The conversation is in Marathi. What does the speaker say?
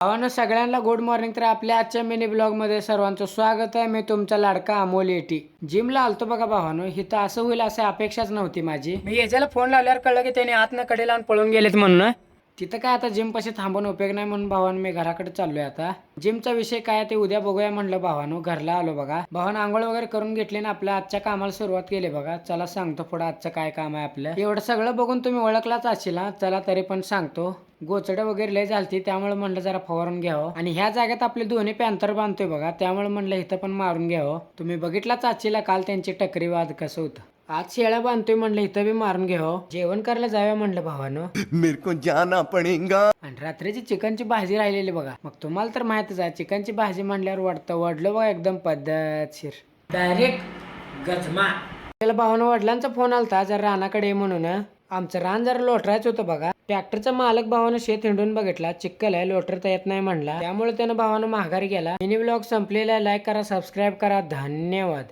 भावानं सगळ्यांना गुड मॉर्निंग तर आपल्या आजच्या मिनी ब्लॉगमध्ये सर्वांचं स्वागत आहे. मी तुमचा लाडका अमोल एटी जिमला आलतो बघा भावानो. इथं असं होईल असं अपेक्षाच नव्हती माझी. मी याच्याला फोन लावल्यावर कळलं की त्याने आतनं कडे लावून पळून गेलेत म्हणून. तिथं काय आता जिम पाशी थांबून उपयोग नाही म्हणून भावानं मी घराकडे चाललोय आता. जिमचा विषय काय ते उद्या बघूया म्हणलं भावानो. घरला आलो बघा. भावानं आंघोळ वगैरे करून घेतली ना आपल्या आजच्या कामाला सुरुवात केली बघा. चला सांगतो पुढं आजचं काय काम आहे आपलं. एवढं सगळं बघून तुम्ही ओळखलाच असेल. चला तरी पण सांगतो. गोचडं वगैरे लय झालती त्यामुळे म्हणलं जरा फवारून घ्यावं. आणि ह्या जागेत आपले दोन्ही पॅन्थर बांधतोय बघा त्यामुळे म्हणलं इथं पण मारून घ्यावं. तुम्ही बघितलाच आजचीला काल त्यांची टकरी वाद कसं होतं? आज शेळ्या बांधतोय म्हणलं इथं बी मारून घ्यावं. जेवण करायला जाऊया म्हणलं भावानं. मेरे को जाना पड़ेगा. आणि रात्रीची चिकनची भाजी राहिलेली बघा. मग तुम्हाला तर माहितच आहे चिकनची भाजी म्हणल्यावर वाटतं वडलं बघा एकदम पद्धतशीर. डायरेक्ट गजमा. त्याला भावानं वडिलांचा फोन आलता जर रानाकडे ये म्हणून. आमचं रान जरा लोटरायचं होतं बघा. ट्रॅक्टरचा मालक भावानं शेत हिंडून बघितला. चिक्कल आहे लोटरता येत नाही म्हणला. त्यामुळे त्यानं भावानं माघारी गेला. मिनी ब्लॉग संपलेला लाईक करा सबस्क्राईब करा. धन्यवाद.